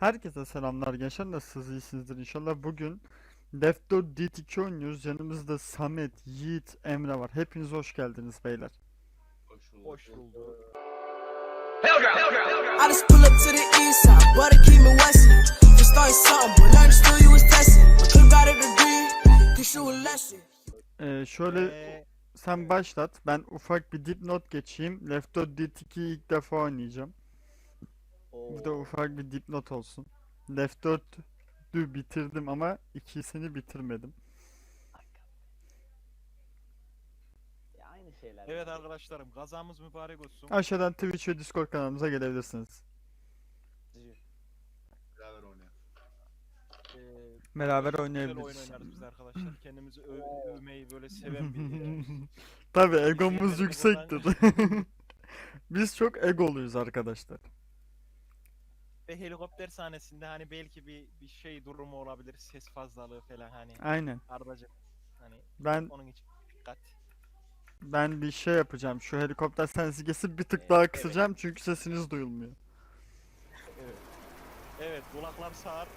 Herkese selamlar gençler. Nasılsınız? İyisinizdir inşallah. Bugün Left 4 Dead 2 oynuyoruz. Yanımızda Samet, Yiğit, Emre var. Hepiniz hoş geldiniz beyler. Hoş bulduk. I just pull up to the east side, but keep me westin'. Just started something, but learned still you was testing. But could got a degree, teach you a lesson. Ee, şöyle Ee, sen başlat. Ben ufak bir dipnot geçeyim. Left 4 Dead 2'yi ilk defa oynayacağım Bu da ufak bir dipnot olsun Left 4'ü bitirdim ama ikisini bitirmedim Ya aynı şeyler. evet arkadaşlarım gazamız mübarek olsun. Aşağıdan Twitch ve Discord kanalımıza gelebilirsiniz Beraber oynayalım. Ee, Beraber güzel oyun oynayabiliriz oynarız biz arkadaşlar. Kendimizi öv- övmeyi böyle seven bir Tabi egomuz yüksektir. Biz çok egoluyuz arkadaşlar. Ve helikopter sahnesinde hani belki bir bir şey durumu olabilir. Ses fazlalığı falan hani. Aynen. Ardacım. Hani Ben onun için dikkat. ben bir şey yapacağım. Şu helikopter sensigesi bir tık Evet, daha evet. kısacağım çünkü sesiniz duyulmuyor. Evet. Evet kulaklar sağır.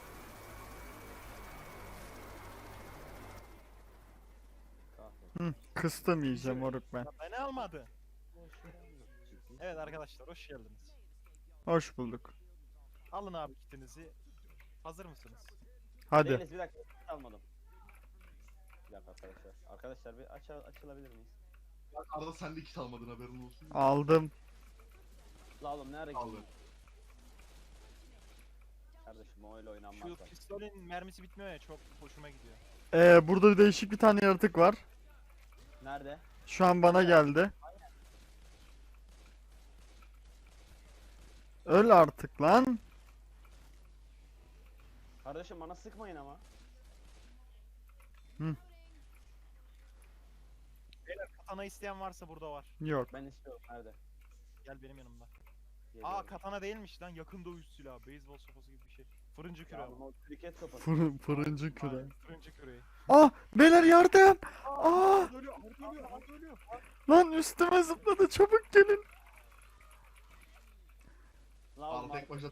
Hı, kıstım iyice moruk ben. Beni almadı. Evet arkadaşlar hoş geldiniz. Hoş bulduk. Alın abi kitinizi. Hazır mısınız? Hadi. Değiliz bir dakika almadım. Bir dakika arkadaşlar. Arkadaşlar bir aç açılabilir miyiz? Bak arada sen de kit almadın haberin olsun. Aldım. La oğlum nereye Aldım. gidiyorsun? Kardeşim o öyle oynanmaz. Şu bak. pistolün mermisi bitmiyor ya çok hoşuma gidiyor. Ee, burada bir değişik bir tane yaratık var. Nerede? Şu an bana geldi. Öl artık lan. Kardeşim bana sıkmayın ama. Beyler katana isteyen varsa burada var. Yok. Ben istiyorum nerede? Gel benim yanımda. Geliyorum. Aa katana değilmiş lan yakın dövüş silahı. Beyzbol sopası gibi bir şey. Fırıncı küre. Ya ama. bu kriket sopası. Fırın, fırıncı küre. Aynen, Fırıncı küreği. Ah beyler yardım. Aa Arda ölüyor, ölüyor, ölüyor. lan üstüme zıpladı çabuk gelin. La oğlum Arada tek başına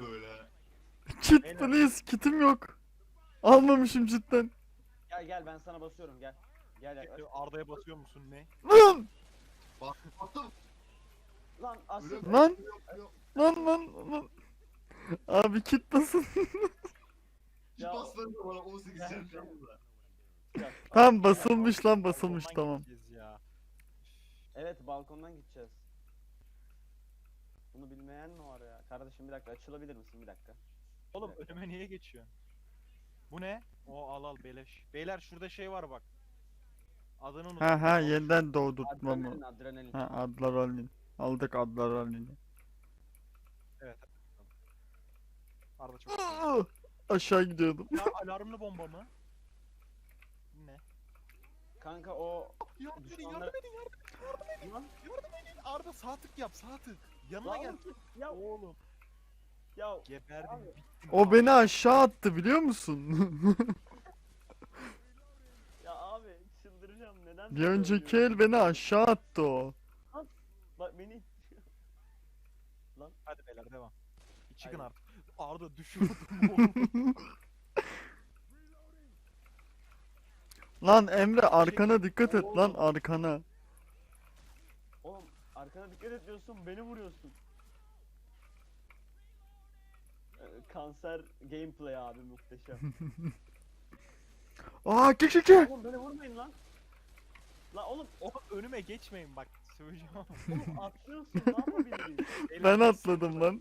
böyle. Please kitim yok. Almamışım cidden. gel gel ben sana basıyorum gel. Gel. Bekle, Arda'ya basıyor musun ne? Lan Bak attım. Lan asıl. Lan. Yok. lan lan lan. Abi kit nasıl? Kit Ya- basları da bana 18 Ya- can kaldı da. Ya, Tamam basılmış lan basılmış Balkondan tamam. gideceğiz Ya. Evet balkondan gideceğiz. Bunu bilmeyen mi var ya? Kardeşim bir dakika açılabilir misin bir dakika? Oğlum önüme niye geçiyorsun? Bu ne? O al al beleş. Beyler şurada şey var bak. Adını unuttum. Ha ha yeniden doğdurtma Adrenalin mı? adrenalin. Ha adrenalin. Aldık adrenalini. Evet. Arda çok. Aa, Aşağı gidiyordum. ya alarmlı bomba mı? Ne? Kanka o Yardım edin, Düşmanlar- yardım edin, yardım edin, Lan, yardım edin. Arda sağ tık yap, sağ tık. Yanına lan gel. ya Oğlum, ya geberdim. O beni aşağı attı biliyor musun? ya abi çıldıracağım neden Bir böyle önceki oluyor? el beni aşağı attı o. Bak beni Hadi beyler devam. Bir Çıkın artık. Arda düşürdüm oğlum. Lan Emre arkana dikkat et lan arkana. oğlum arkana dikkat et diyorsun beni vuruyorsun. Ee, kanser gameplay abi muhteşem. Aa ki ki. oğlum beni vurmayın lan. La oğlum Oğlum önüme geçmeyin bak. Söyleyeceğim. oğlum atlıyorsun? Beyler, Ben atladım lan.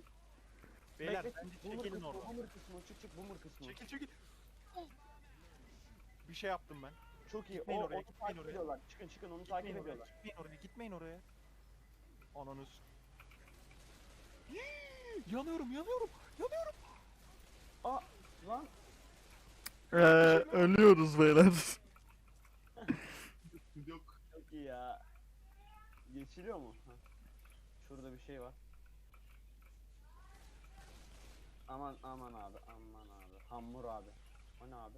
Beyler Bekle, bence boomer çekilin kısmı, oradan. Boomer kısmı çık çık boomer kısmı. Çekil çekil. Bir şey yaptım ben. Çok iyi. Gitmeyin o, oraya, onu gitmeyin takip oraya. ediyorlar. Çıkın çıkın onu takip Gitmeyin oraya, ediyorlar. gitmeyin oraya, gitmeyin oraya. Ananız. yanıyorum, yanıyorum, yanıyorum. Aa lan Ee, ölüyoruz beyler. Yok. çok iyi ya. Geçiliyor mu? Şurada bir şey var. Aman aman abi aman abi. Hamur abi. O ne abi?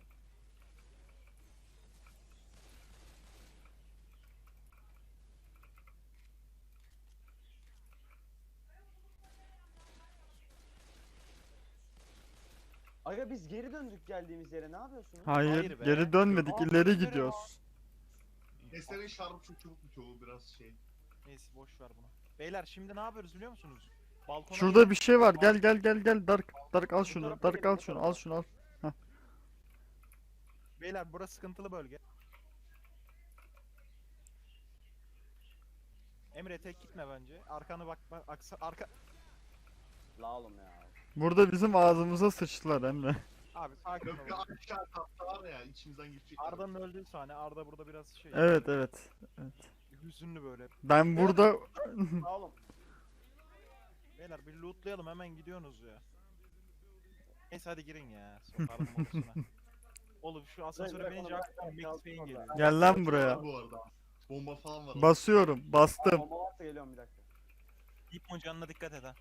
Aga biz geri döndük geldiğimiz yere ne yapıyorsunuz? Hayır, Hayır be. geri dönmedik. Aa, ileri gidiyoruz. Neslerin şarjı çok çabuk bitiyor biraz şey. Neyse boş ver bunu. Beyler şimdi ne yapıyoruz biliyor musunuz? Balkona Şurada bir şey var. Gel gel gel gel. Dark. Dark al şunu. Dark al şunu. Al şunu al. Beyler burası sıkıntılı bölge. Emre tek gitme bence. Arkanı bak, bak aksa, arka La oğlum ya. Burada bizim ağzımıza sıçtılar Emre. abi sakin ol. Köprü aşağı katta var ya içimizden geçecek. Arda'nın öldüğü sahne. Arda burada biraz şey. Evet evet. Hüzünlü böyle. Ben burada La oğlum. Beyler bir lootlayalım hemen gidiyorsunuz ya. Neyse hadi girin ya. Sokarım odasına. Oğlum şu asansöre binince aklıma Max Payne geliyor. gel lan buraya. Bu arada. Bomba falan var. Basıyorum. Bastım. Bomba varsa geliyorum bir dakika. İpon canına dikkat et ha.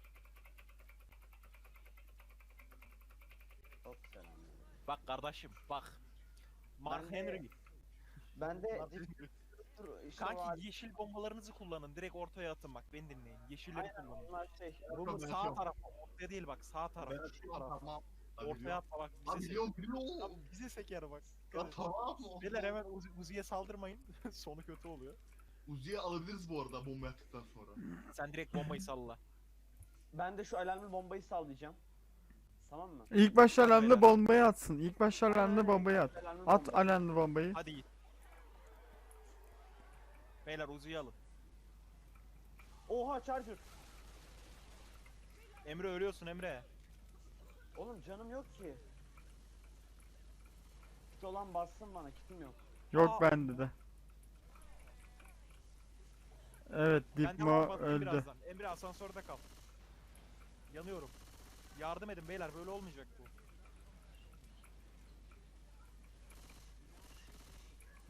Çok selam. Bak kardeşim bak. Mark Ben de- Henry. Ben de dur işte Kanki var. yeşil bombalarınızı kullanın. Direkt ortaya atın bak. Beni dinleyin. Yeşilleri Aynen kullanın. onlar şey. Bu sağ açıyorum. tarafa. Ortaya değil bak. Sağ tarafa. Ben Şu tamam. Abi Ortaya atma bak. Abi Bize, sek biliyorum biliyorum. Abi bize seker bak. Ya tamam mı? Beyler hemen Uzi, Uzi'ye saldırmayın. Sonu kötü oluyor. Uzi'ye alabiliriz bu arada bomba yaptıktan sonra. Sen direkt bombayı salla. Ben de şu alarmlı bombayı sallayacağım. Tamam mı? İlk başta alarmlı bombayı atsın. İlk başta alarmlı Aynen, bombayı at. alarmlı At bomba. alarmlı bombayı. Hadi git. Beyler Uzi'yi alın. Oha charger. Emre ölüyorsun Emre. Oğlum canım yok ki. Kit olan bassın bana kitim yok. Yok Aa. bende de. Evet Ben de Dipmo bomba atayım öldü. birazdan. Emre asansörde kal. Yanıyorum. Yardım edin beyler böyle olmayacak bu.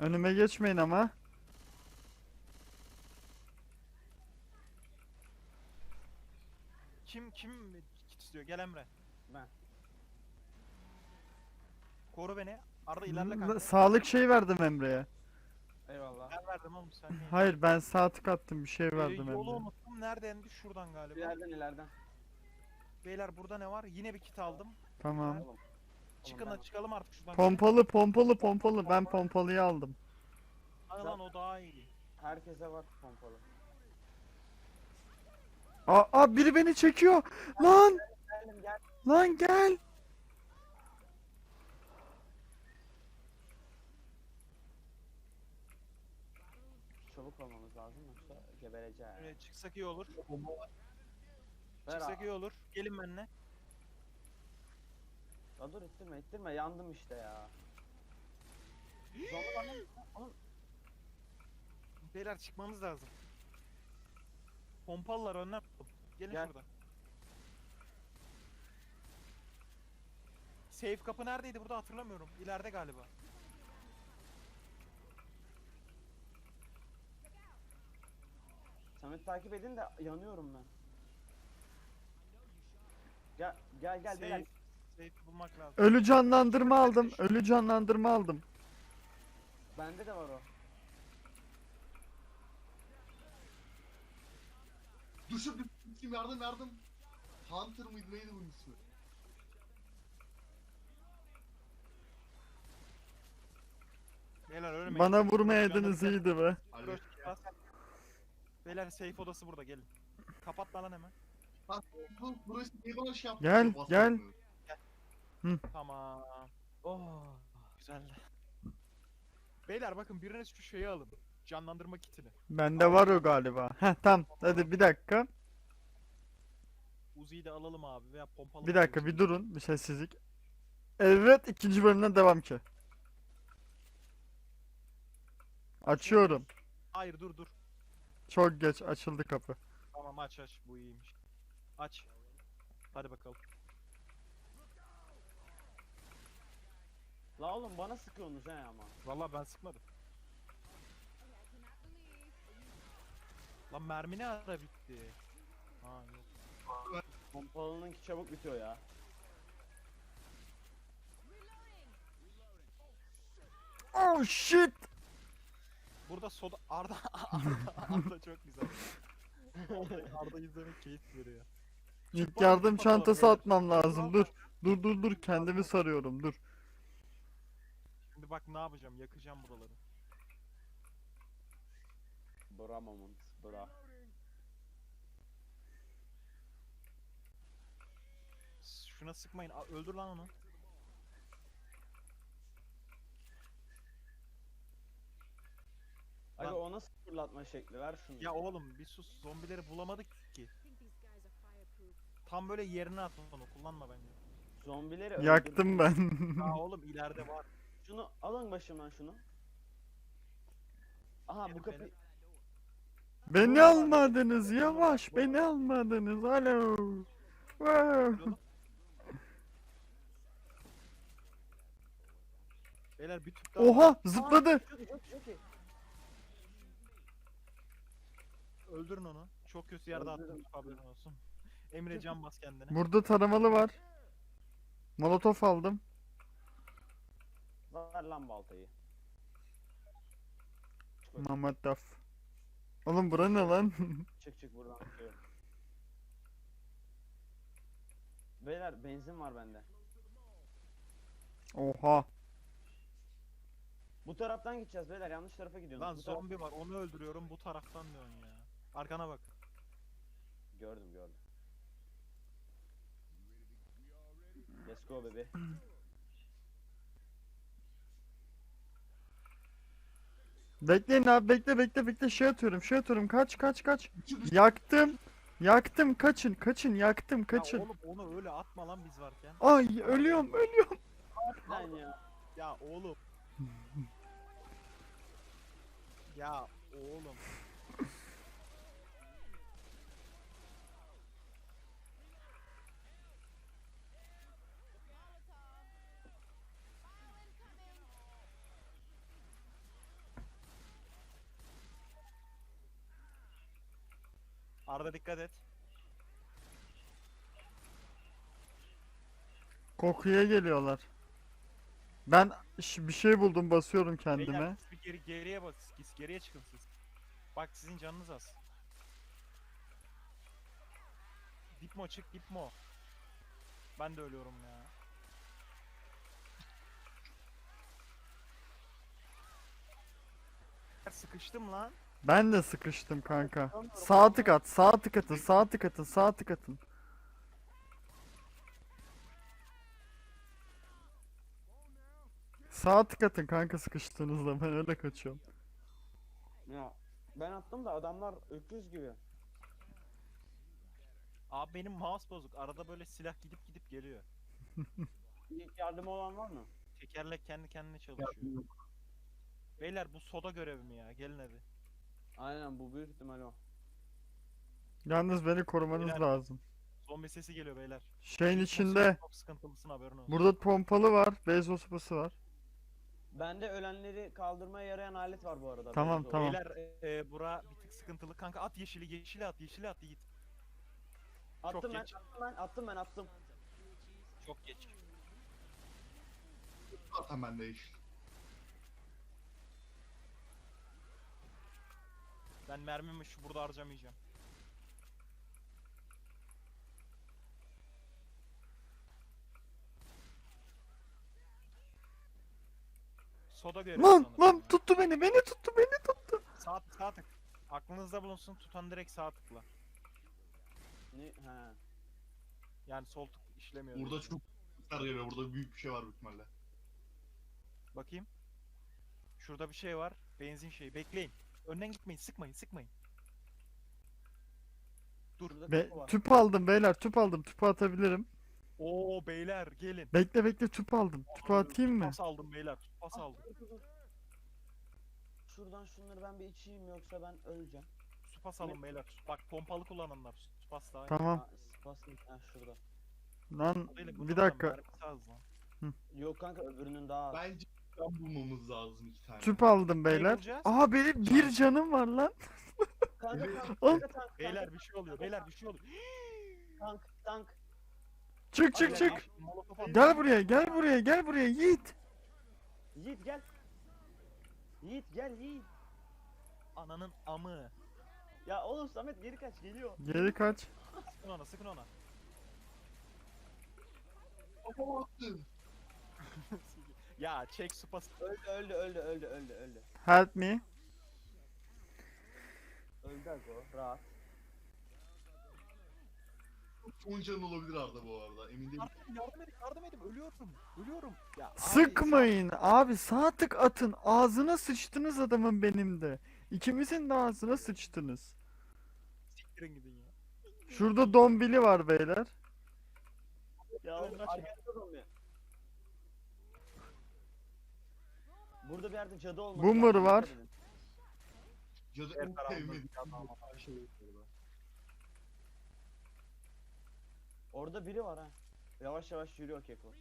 Önüme geçmeyin ama. Kim kim kit istiyor? Gel Emre. Ben. Koru beni. Arda ilerle kanka. Sağlık şey verdim Emre'ye. Eyvallah. Ben verdim oğlum sen? Hayır ben sağ tık attım bir şey Ee, verdim yolu Emre'ye. unuttum. Neredendi? Şuradan galiba. İleriden ileriden. Beyler burada ne var? Yine bir kit aldım. Tamam. Oğlum. Çıkın çıkalım artık şuradan. Pompalı pompalı pompalı ben pompalıyı aldım. Ay lan o daha iyi. Herkese var pompalı. Aa, aa biri beni çekiyor. Lan Geldim gel. lan gel. Çabuk olmamız lazım yoksa gebereceğiz. Ee, çıksak iyi olur. Ver Çıksak abi. iyi olur. Gelin benimle. Ya dur ittirme ittirme yandım işte ya. Zombi bana Oğlum Beyler çıkmamız lazım. Pompalılar önden. Gelin Gel. şurada. Safe kapı neredeydi burada hatırlamıyorum. İleride galiba. Samet takip edin de yanıyorum ben. Gel gel gel safe, gel. safe bulmak lazım. Ölü canlandırma aldım. Ölü canlandırma aldım. Bende de var o. Düşüp düşüp yardım yardım. Hunter mıydı neydi bunun ismi? Beyler ölmeyin. Bana vurmayaydınız iyiydi be. Bas. Beyler safe odası burada gelin. Kapat lan hemen. Bak bu burası niye bana şey yaptı? Gel, Basmadı. gel. Tamam. Oh. Güzel. Beyler bakın biriniz şu şeyi alın. Canlandırma kitini. Bende var o galiba. Heh tamam. Hadi bir dakika. Uzi'yi de alalım abi veya pompalı. Bir dakika bir durun. Bir sessizlik. Evet ikinci bölümden devam ki. Açıyorum. Hayır dur dur. Çok geç açıldı kapı. Tamam aç aç bu iyiymiş. Aç. Hadi bakalım. La oğlum bana sıkıyorsunuz he ama. Vallahi ben sıkmadım. Lan mermi ne ara bitti? Ha yok. Pompalınınki çabuk bitiyor ya. Oh shit. Burada soda Arda Arda, Arda çok güzel. Arda, Arda izlemek keyif veriyor. İlk yardım çantası atmam lazım. Dur. Dur dur dur kendimi sarıyorum dur. Şimdi bak ne yapacağım yakacağım buraları. Bra moment. Bra. Şuna sıkmayın. Aa, öldür lan onu. Aga Lan- o nasıl fırlatma şekli? Ver şunu. Ya oğlum bir sus. Zombileri bulamadık ki. Tam böyle yerine at onu. Kullanma bence. Zombileri. Yaktım ben. Ya oğlum ileride var. Şunu alın başımdan şunu. Aha bu Benim- kapı benim- Beni almadınız yavaş beni almadınız alo. Wow. Beyler bir tüp daha. Oha zıpladı. İyi. Öldürün onu. Çok kötü yerde attım haberin olsun. Emre can bas kendine. Burada taramalı var. Molotof aldım. Ver lan baltayı. Mehmet Daf. Oğlum bura ne lan? çık çık buradan şey. Beyler benzin var bende. Oha. Bu taraftan gideceğiz beyler yanlış tarafa gidiyorsunuz. Lan Bu taraf- zombi var onu öldürüyorum bu taraftan diyorsun ya. Arkana bak. Gördüm gördüm. Let's go baby. Bekleyin abi bekle bekle bekle şey atıyorum şey atıyorum kaç kaç kaç. Yaktım. Yaktım kaçın kaçın yaktım Ya kaçın. oğlum onu öyle atma lan biz varken. Ay ölüyorum ölüyorum. Lan ya. Ya oğlum. ya oğlum. Arda dikkat et. Kokuya geliyorlar. Ben ş- bir şey buldum basıyorum kendime. Beyler siz bir geri, geriye bak. Siz geriye çıkın siz. Bak sizin canınız az. Dipmo çık Dipmo. Ben de ölüyorum ya. Sıkıştım lan. Ben de sıkıştım kanka. Sağ tık at, sağ tık atın, sağ tık atın, sağ tık atın. Sağ tık atın kanka sıkıştığınızda ben öyle kaçıyorum. Ya ben attım da adamlar öküz gibi. Abi benim mouse bozuk. Arada böyle silah gidip gidip geliyor. İlk yardımı olan var mı? Tekerlek kendi kendine çalışıyor. Beyler bu soda görevi mi ya? Gelin hadi. Aynen bu büyük ihtimal o. Yalnız beni korumanız Beyler. lazım. Zombi sesi geliyor beyler. Şeyin içinde Çok sıkıntılısın haberin olsun. burada pompalı var, beyzbol sopası var. Bende ölenleri kaldırmaya yarayan alet var bu arada. Tamam, olsun. tamam. Beyler e, e, bura bir tık sıkıntılı. Kanka at yeşili yeşili at yeşili at Yiğit. Attım Çok ben, geç. attım ben, attım ben, attım. Çok geç. Zaten bende iş. Ben mermimi şu burada harcamayacağım. Soda görevi Lan sanırım lan tuttu beni, beni tuttu, beni tuttu. Sağ, sağ tık. Aklınızda bulunsun tutan direkt sağ tıkla. Ne? He. Yani sol tık işlemiyor. Burada çok geliyor. Burada büyük bir şey var büyük ihtimalle. Bakayım. Şurada bir şey var. Benzin şeyi. Bekleyin. Önden gitmeyin. Sıkmayın. Sıkmayın. Dur. Şurada Be kapı var. tüp aldım beyler, tüp aldım, tüpü atabilirim. Oo beyler gelin. Bekle bekle tüp aldım, tüpü atayım mı? Pas aldım beyler. Pas Ah, aldım. dur, dur, dur. Şuradan şunları ben bir içeyim yoksa ben öleceğim. Su pas alın beyler. Bak pompalı kullananlar. Su pas daha iyi. Tamam. Ha, ha şurada. Lan Değil, bu bir da dakika. mermisi az lan. Yok kanka öbürünün daha az. Bence can bulmamız lazım iki tane. Tüp aldım beyler. bulacağız? Aha benim bir canım var lan. Kanka tank, Oğlum. kanka tank, Beyler bir şey oluyor. Beyler bir şey oluyor. tank, tank. Çık çık çık. molotof. Gel buraya, gel buraya, gel buraya Yiğit. Yiğit gel. Yiğit gel Yiğit. Ananın amı. Ya oğlum Samet geri kaç geliyor. Geri kaç. Sıkın ona sıkın ona. Kafama attın. ya çek supası. Öldü öldü öldü öldü öldü öldü. Help me. Öldü Ago rahat. Son canın olabilir Arda bu arada. Emin değilim. Yardım, yardım edin, yardım edin. Ölüyorum. Ölüyorum. Ya abi, Sıkmayın abi sağ tık atın. Ağzına sıçtınız adamın benim de. İkimizin de ağzına sıçtınız. Siktirin gidin ya. Şurada dombili var beyler. Ya arkadaşlar zombi. Burada bir yerde cadı olmalı. Boomer var. Cadı en sevmediğim. şey. Orada biri var ha. Yavaş yavaş yürüyor Keko.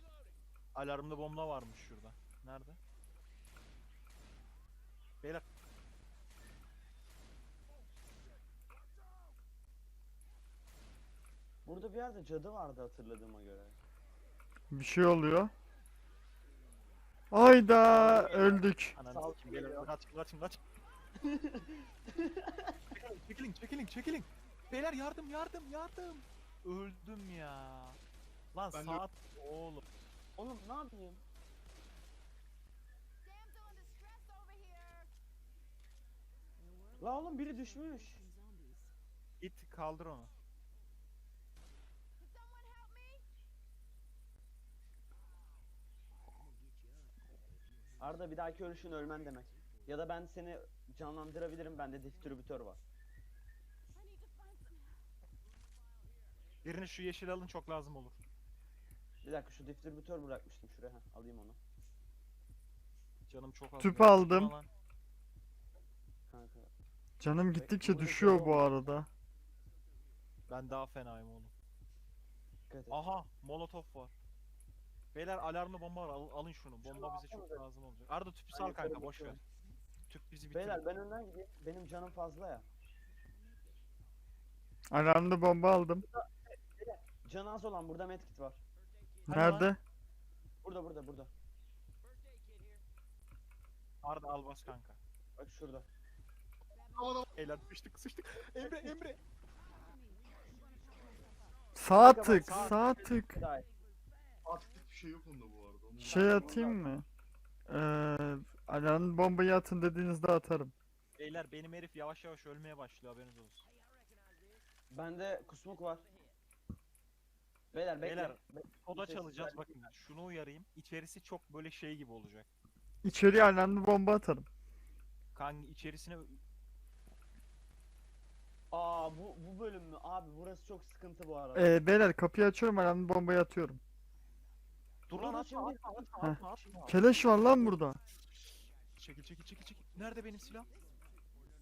Alarmlı bomba varmış şurada. Nerede? Beyler Burada bir yerde cadı vardı hatırladığıma göre. Bir şey oluyor. Ayda öldük. ananı kaçın kaçın kaçın. çekilin çekilin çekilin. Beyler yardım yardım yardım. Öldüm ya. Lan Ben de- saat oğlum. Oğlum ne yapayım? La oğlum biri düşmüş. Git kaldır onu. Could someone help me? Arda bir dahaki ölüşün ölmen demek. Ya da ben seni canlandırabilirim. Bende distribütör var. Birini şu yeşil alın çok lazım olur. Bir dakika şu distribütör bırakmıştım şuraya. Heh, alayım onu. Canım çok az. Tüp aldım. Lan. Kanka. Canım gittikçe burada düşüyor cadı bu arada. Ben daha fenayım oğlum. Dikkat et. Aha molotof var. Beyler alarmlı bomba var al- alın şunu. Bomba bize çok alsana. lazım olacak. Arda tüpü sal kanka boş ver. bakıyorum. Tüp bizi bitirir. Beyler ben önden gideyim. Benim canım fazla ya. Alarmlı bomba aldım. Canı az olan burada medkit var. Hadi lan. Nerede? Burada burada burada. Arda al bas kanka. Bak şurada. Beyler sıçtık sıçtık. Emre Emre. Sağ Kanka bak, tık, sağ- sağ tık. Bir daha. Şey yok onda bu arada. Onu Şey atayım mı? Ee, alarmlı bombayı atın dediğinizde atarım. Beyler benim herif yavaş yavaş ölmeye başlıyor haberiniz olsun. Bende kusmuk var. Beyler bekle. Beyler, Be- Oda Sessiz çalacağız bakın. Şunu uyarayım. İçerisi çok böyle şey gibi olacak. İçeriye alarmlı bomba atarım. Kan içerisine Aa bu bu bölüm mü? Abi burası çok sıkıntı bu arada. Ee, beyler kapıyı açıyorum alarmlı bombayı atıyorum. Dur lan atma atma atma atma atma. Keleş var lan burada. Çekil çekil çekil çekil. Nerede benim silah?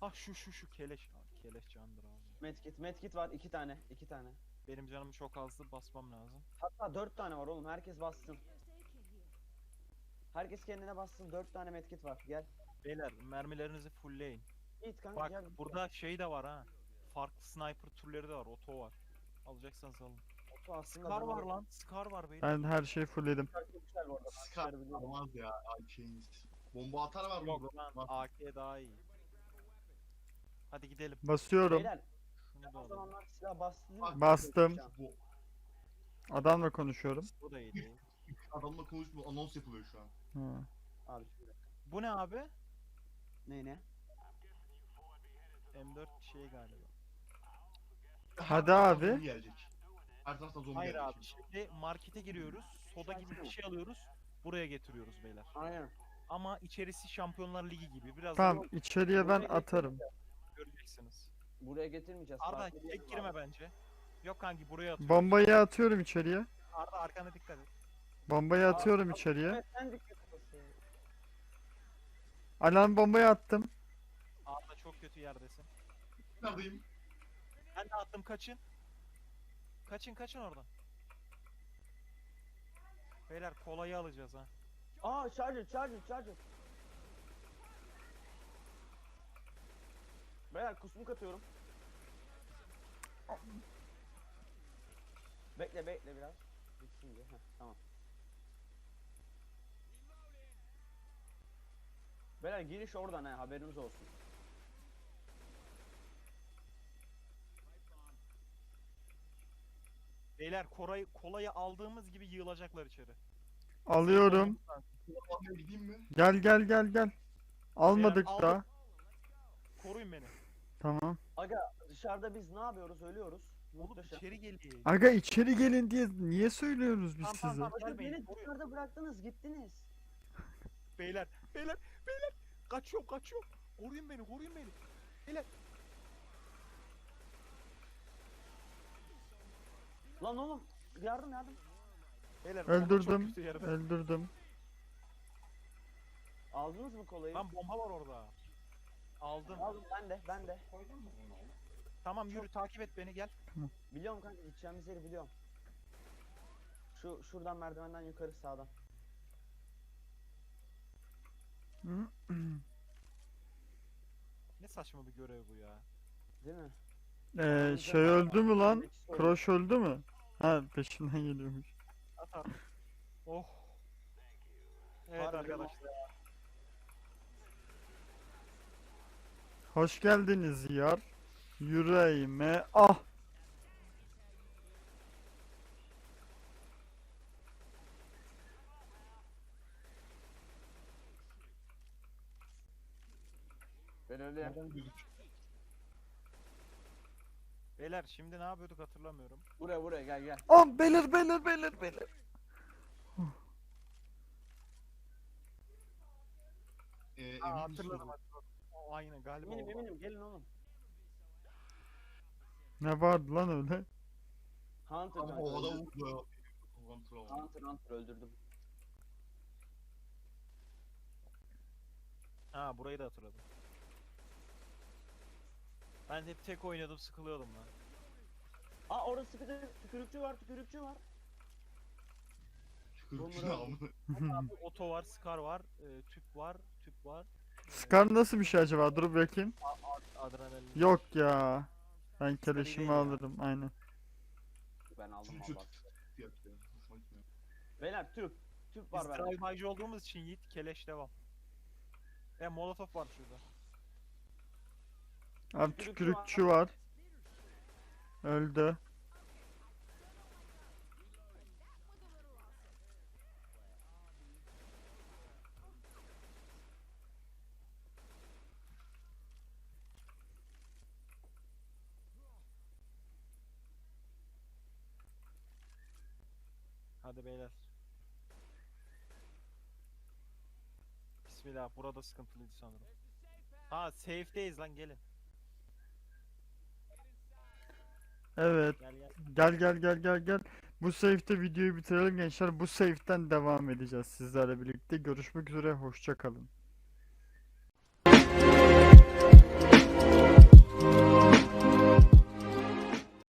Ah şu şu şu keleş. Ah, Keleş candır abi. Medkit, medkit var iki tane, iki tane. Benim canım çok azdı basmam lazım. Hatta dört tane var oğlum. Herkes bassın. Herkes kendine bassın. Dört tane medkit var. Gel. Beyler mermilerinizi fullleyin. Git kanka Bak gel. burada şey de var ha. Farklı sniper türleri de var. Oto var. Alacaksanız alın. Aslında Scar var lan. Scar var beyler. Ben her şeyi fullledim. Scar güzel bu arada. olmaz ya şeyiniz. Bomba atar var mı? Yok lan Bak. AK daha iyi. Hadi gidelim. Basıyorum. Beyler Şunu da o alalım. zamanlar silah bastı değil mi? Bak, Bastım. Bu Adamla konuşuyorum. Bu da iyi değil. adamla konuşmuyor. Anons yapılıyor şu an. Ha. Abi şöyle. Bu ne abi? Ne ne? M4 şey galiba. Hadi abi. gelecek. Her taraftan zombi Hayır abi şimdi markete giriyoruz. Soda gibi bir şey alıyoruz. Buraya getiriyoruz beyler. Aynen. Ama içerisi Şampiyonlar Ligi gibi. Biraz Tamam içeriye ben atarım. göreceksiniz. Buraya getirmeyeceğiz. Arda farklı bir tek girme var. bence. Yok kanki buraya atıyorum. Bombayı atıyorum içeriye. Arda arkana dikkat et. Bombayı atıyorum Abi, içeriye. Evet sen dikkat et. Alarm bombayı attım. Arda çok kötü yerdesin. Neredeyim? Ben de attım kaçın. Kaçın kaçın oradan. Beyler kolayı alacağız ha. Aa charger charger charger. Beyler kusmuk atıyorum. Bekle bekle biraz. Bitsin diye. Heh, tamam. Beyler giriş oradan ha haberiniz olsun. Beyler kolayı, kolayı aldığımız gibi yığılacaklar içeri. Alıyorum. Almaya gideyim mi? Gel gel gel gel. Almadık aldık. daha. Koruyun beni. Tamam. Aga dışarıda biz ne yapıyoruz? Ölüyoruz. Oğlum Muhteşem. içeri gelin. Aga içeri gelin diye niye söylüyoruz biz Tamam, tamam, size? tamam. Aga Gelmeyin, beni koruyun. dışarıda bıraktınız gittiniz. Beyler, beyler, beyler. Kaçıyorum, kaçıyorum. Koruyun beni, koruyun beni. Lan oğlum yardım yardım. Beyler bomba çok Öldürdüm. kötü yerde. Öldürdüm. Aldınız mı kolayı? Lan bomba var orada. Aldım. Aldım ben de ben de. Tamam yürü takip et beni gel. Biliyorum kanka gideceğimiz yeri biliyorum. Şu şuradan merdivenden yukarı sağdan. Ne saçma bir görev bu ya. Değil mi? Ee, şey öldü mü lan? Kroş öldü mü? Ha peşinden geliyormuş. Oh. Evet Harbi arkadaşlar. Hoş geldiniz yar. Yüreğime ah. Ben öyle gözük? Beyler şimdi ne yapıyorduk hatırlamıyorum. Buraya buraya gel gel. Ah belir belir belir belir. Ee, emin Aa, misin? hatırladım hatırladım. O, aynen galiba Eminim o. eminim gelin oğlum. Ne vardı lan öyle? Hunter Abi kanka. havada öldürdüm. Kontrol aldı. Hunter Hunter öldürdüm. Ha burayı da hatırladım. Ben hep tek oynadım sıkılıyordum lan. Aa orada sıkıcı tükürükçü var tükürükçü var. Tükürük Bomba namı. Abi oto var, Scar var, e, tüp var, tüp var. Scar nasıl bir şey acaba? Dur bakayım. Adrenalin. Yok ya. Ben keleşimi değil ya. alırım aynen. Ben aldım valla. yaptı. Hoşuma gitmiyor. Beyler tüp. Tüp Biz var bende. drive olduğumuz için Yiğit keleş devam. E molotof var şurada. Abi Tükürükçü var. Öldü. Hadi beyler. Bismillah burada sıkıntılıydı sanırım. Ha safe'deyiz lan gelin. Evet. Gel gel. Gel gel gel gel gel. Bu safe'te videoyu bitirelim gençler. Bu safe'ten devam edeceğiz sizlerle birlikte. Görüşmek üzere. Hoşça kalın.